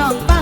Bueno.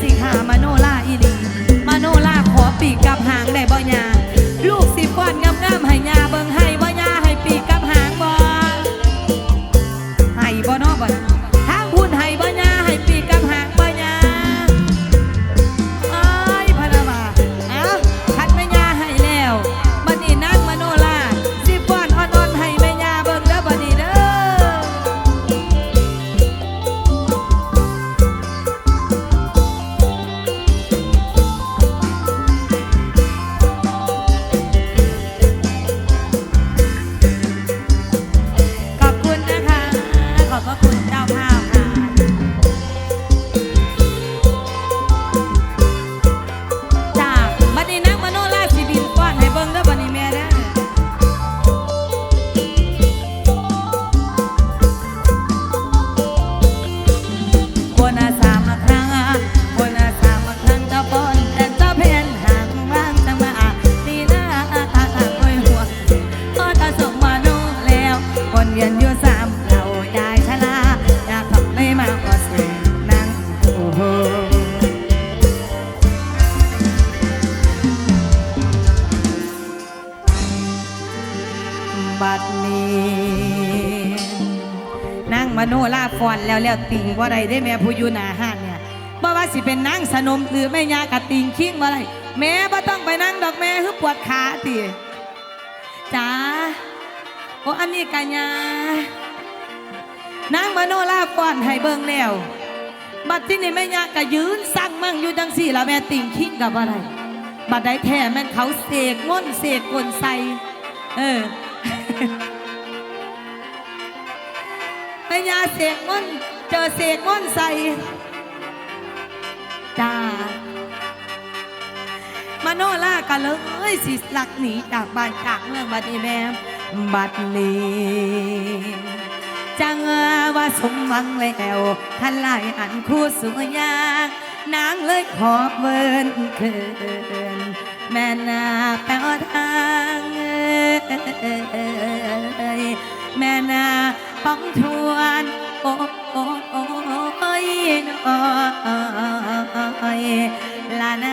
สิขามโนลาอีลีมโนลาขอปีกกับหางได้บ่ยา ติงว่าไรได้แม่ผู้อยู่หน้าห้านเนี่ยบ่ว่าสิเป็นนั่งสนมหรือแม่ยากระติงคิ้งบ่ไรแม่บ่ต้องไปนั่งดอกแม่คือปวดขาตีจ้าโอ้อันนี้กัญญานั่งมโนลาป่อนให้เบิ่งแล้ว บัดที่นี่แม่ยากะยืนสั่งมั่งอยู่ดังสี่ละแม่ติงคิ้งกับอะไรบัดได้แท้แม่เขาเสกง้นเสกกลใสเออแม่ยาเสกง้น เจอเสกม่อนใส่จ้ามาโนล่ากันเลยสิสลักหนีจากบ้านจากเมืองบัดนี้แม่บัดนี้จังว่าสมหวังแล้วขันไลยอันคู่สุยานางเลยขอเวินเกินแม่นาแปลทางแม่นาป้องทวนโอ น้อยลานา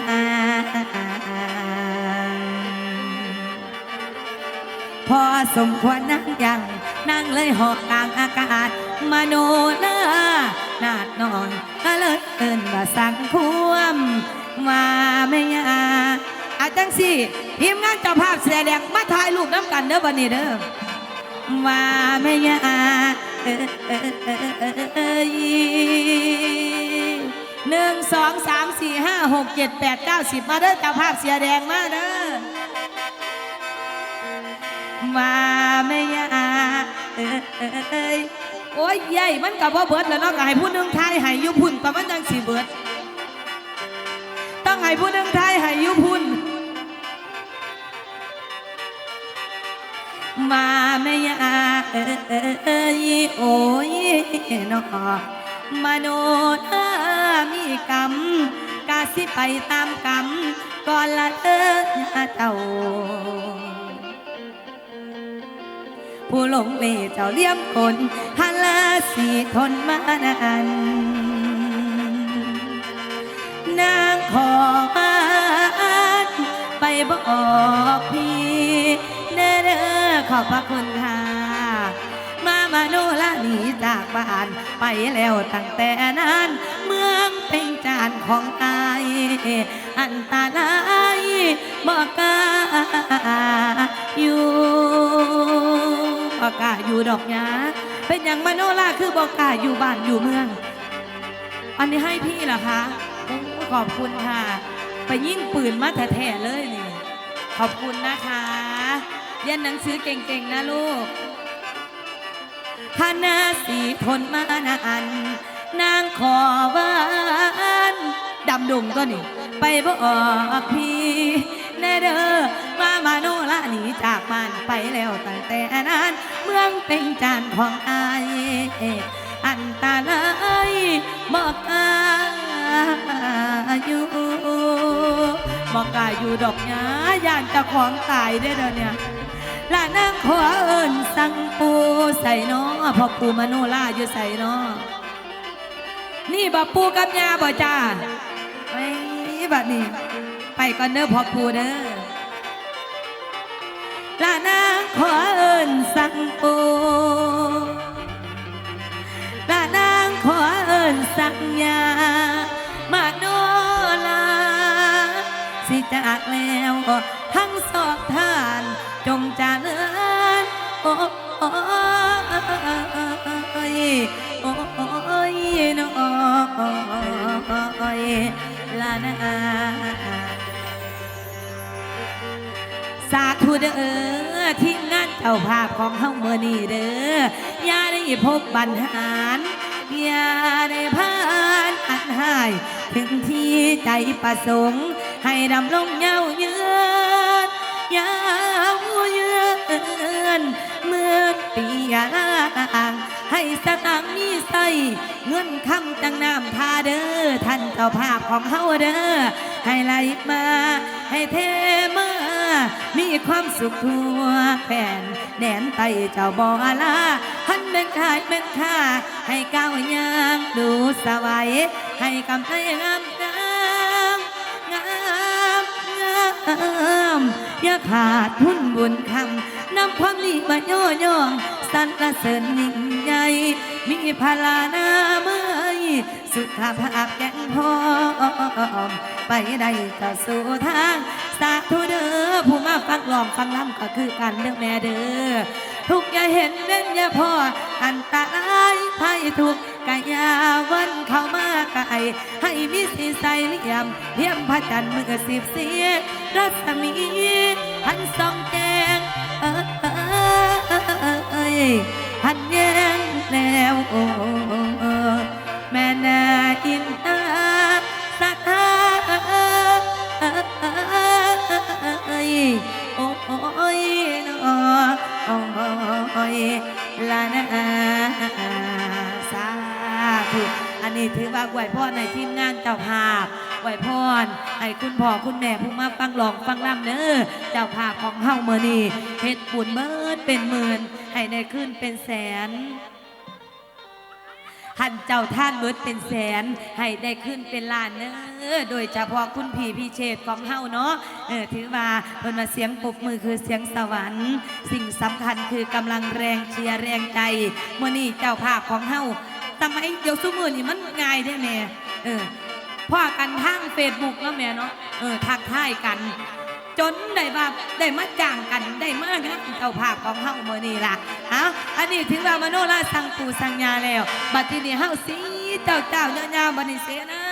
พอสมควรนั่งยังนั่งเลยหอกกลางอากาศมาโนนานาดนอนก็เลยเอินว่าสังคว่ำมาไม่ยาอาจังสี่ทีมงานเจ้าภาพแสดงมาถ่ายรูปน้ำกันเด้อวันนี้เด้อมาไม่ยา ยหนึ่งสองสามสี่ห้าหกเจ็ดแปดเก้าสิบมาเด้อเจ้าภาพเสียแดงมาเด้อมาไม่ยาโอ้ยใหญ่มันกับว่าเบิดแล้วเนาะก็ให้ผู้นึงทายให้ยุพุ่นก็มันจังสีเบิดต้องให้ผู้นึงทายให้ยุพุ่นมาไม่ยา เอ้ยเอ้ยเอ้ยโอ้ยนาะมโนถ้ามีกรรมกาสิไปตามกรรมก่อนละเอ้ยเจ้าผู้หลงเลเจ้าเลี้ยมคนฮัลลาสีทนมานานนางขอบ้านไปบอกพี่เด้อเด้อขอบพระคุณค่านละ หนีจากบ้าน ไปแล้วตั้งแต่นั้น เมืองเป็นจานของอาย อันตรายบอกกาอยู่บอกกาอยู่ดอกยาเป็นอย่างมโนลาคือบอกกาอยู่บ้านอยู่เมือง อันนี้ให้พี่เหรอคะขอบคุณค่ะ ไปยิ่งปืนมาแท้ๆเลยนี่ ขอบคุณนะคะเรียนหนังสือเก่งๆนะลูก คณะสีทนมานานนางขอวานดำดงก็นี่ไปบอกพี่แน่เด้อมามาโนละหนีจากบ้านไปแล้วตั้งแต่นั้นเมืองเป็นจานของอายอันตรายบอกกาอยู่บอกกล้าอยู่ดอกหญ้ายานจะของตายได้เด้อเนี่ย ละนางขอเอิญสั่งปูใส่น้อพอปูมโนล่าอยู่ใส่น้อนี่บ่ปูกับยาบ่จ้าไอ้บัดนี้ ไปก่อนเด้อพอปูเด้อละนางขอเอิญสั่งปูละนางขอเอิญสั่งยามาโนลาสิจากแล้วทั้งสองท่านจง โอ้โอ้ยโอ้ยน้อยลานาสาธุเด้อที่งานเจ้าภาพของเฮาเมื่อนี้เด้ออย่าได้พบบัญหารอย่าได้พานอันหายถึงที่ใจประสงค์ ให้ดำลงเย้าเยือนยาวเยือน ปียาลางให้สตังค์มีใส่เงินคำจังน้ำทาเด้อท่านเจ้าภาพของเฮาเด้อให้ไหลมา ให้เทมา มีความสุขทั่วแผ่นแดนไตเจ้าบอลาหันเป็นขายเป็นค่า ให้ก้าวยางดูสวัยให้กำไรงามงามงามงามอย่าขาดทุนบุญคำ นำความดีมาโยโย่องสรรเสริญยิ่งใหญ่ มีพลานาเมื่อยสุขภาพแข็งพอมไปได้ก็สู่ทาง สาธุเด้อผู้มาฟังลองฟังล้ำก็คือกันเด้อแม่เด้อทุกอย่าเห็นเด่นอย่าพออันตรายภัยทุกกายาวันเข้ามาไกลให้มีสีใสเลี่ยมเทียมพระจันทร์มือสิบเสียรัศมีหันสองแจ มืดเป็นแสน ให้ได้ขึ้นเป็นล้านเนอโดยเฉพาะคุณผีพี่เชษของเฮาเนาะเออถือว่าเพิ่นมาเสียงปุบมือคือเสียงสวรรค์ สิ่งสำคัญคือกำลังแรงเชียร์แรงใจมื้อนี่เจ้าภาพของเฮาทำไมเดี๋ยวซุมื้อนี่มันง่ายได้แม่เออพ่อกันทางเฟซบุ๊กแล้วแม่เนาะเออทักทายกัน จนได้ว่าได้มาจ้างกันได้มากนะเจ้าภาพของเฮาเมื่อนี่ล่ะอะอันนี้ถึงว่ามโนราสังปูสังญาแล้ว บัดทีนี้เฮาสิ tạo tạc nhau nhau mà đi xe na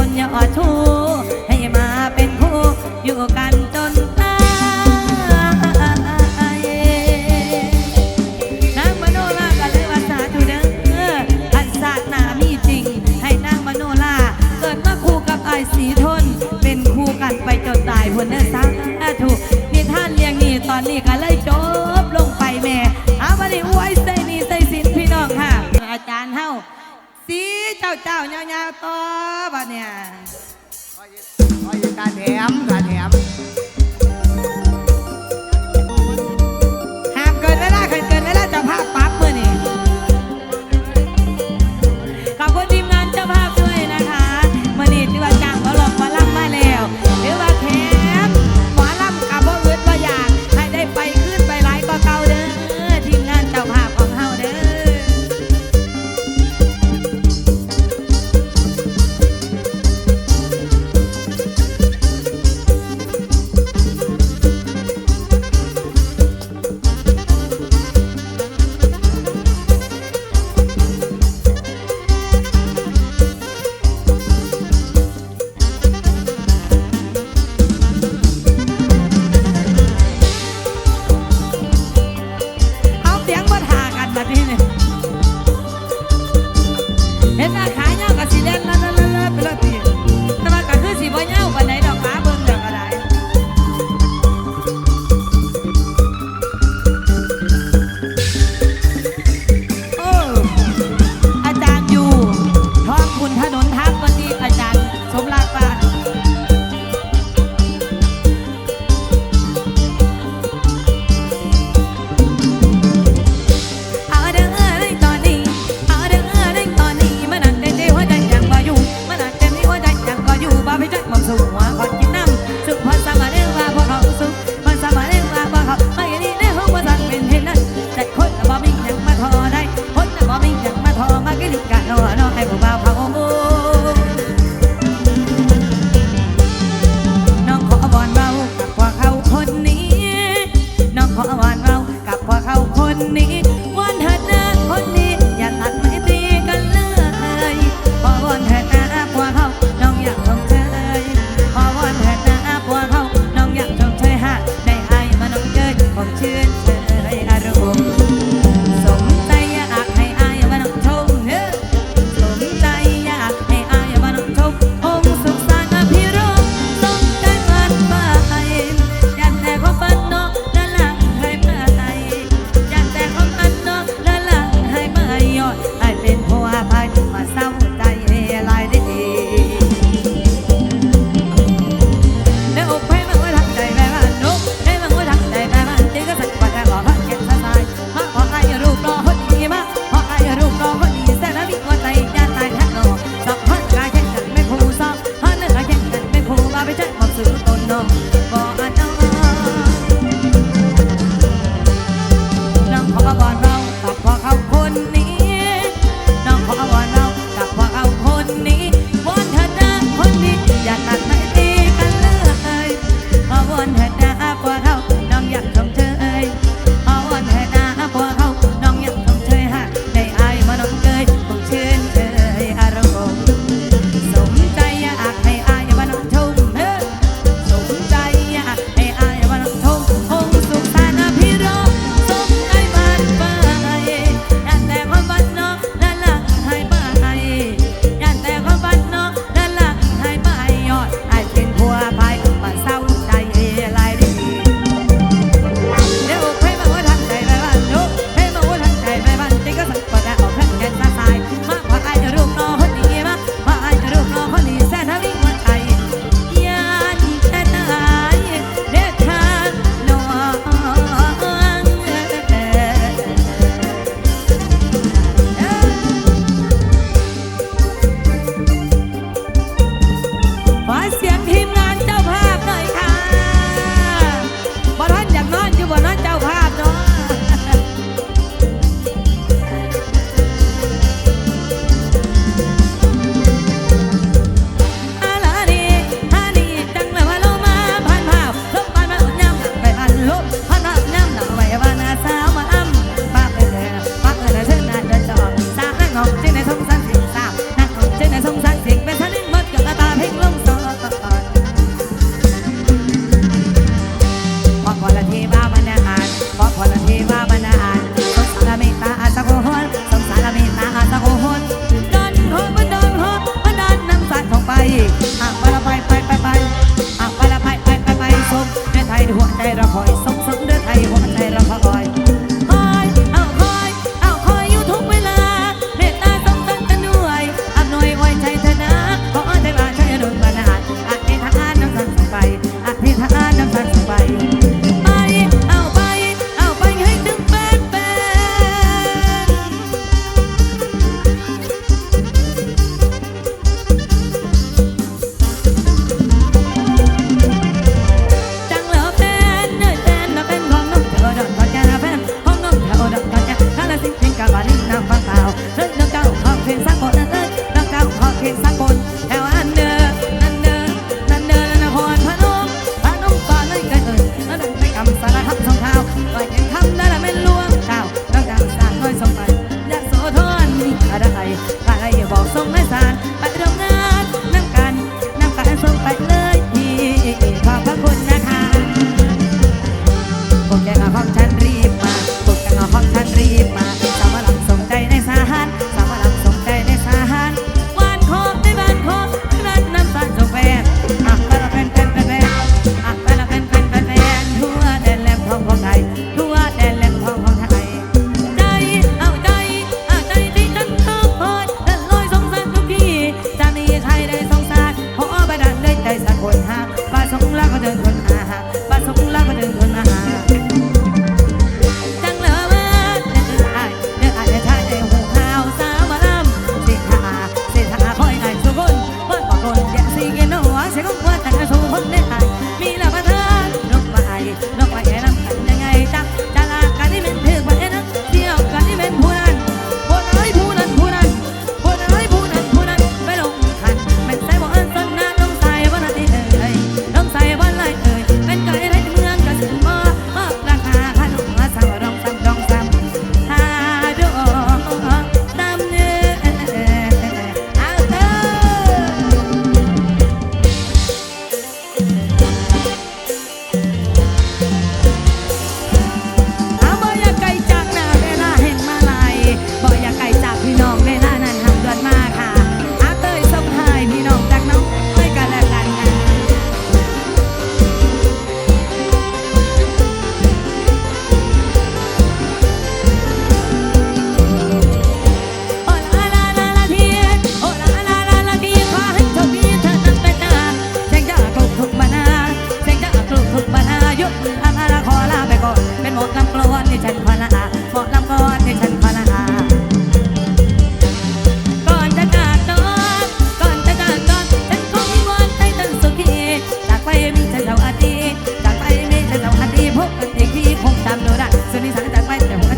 bonya atu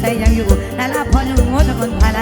ใจยังอยู่แต่ละพอหนูงดคนพาลา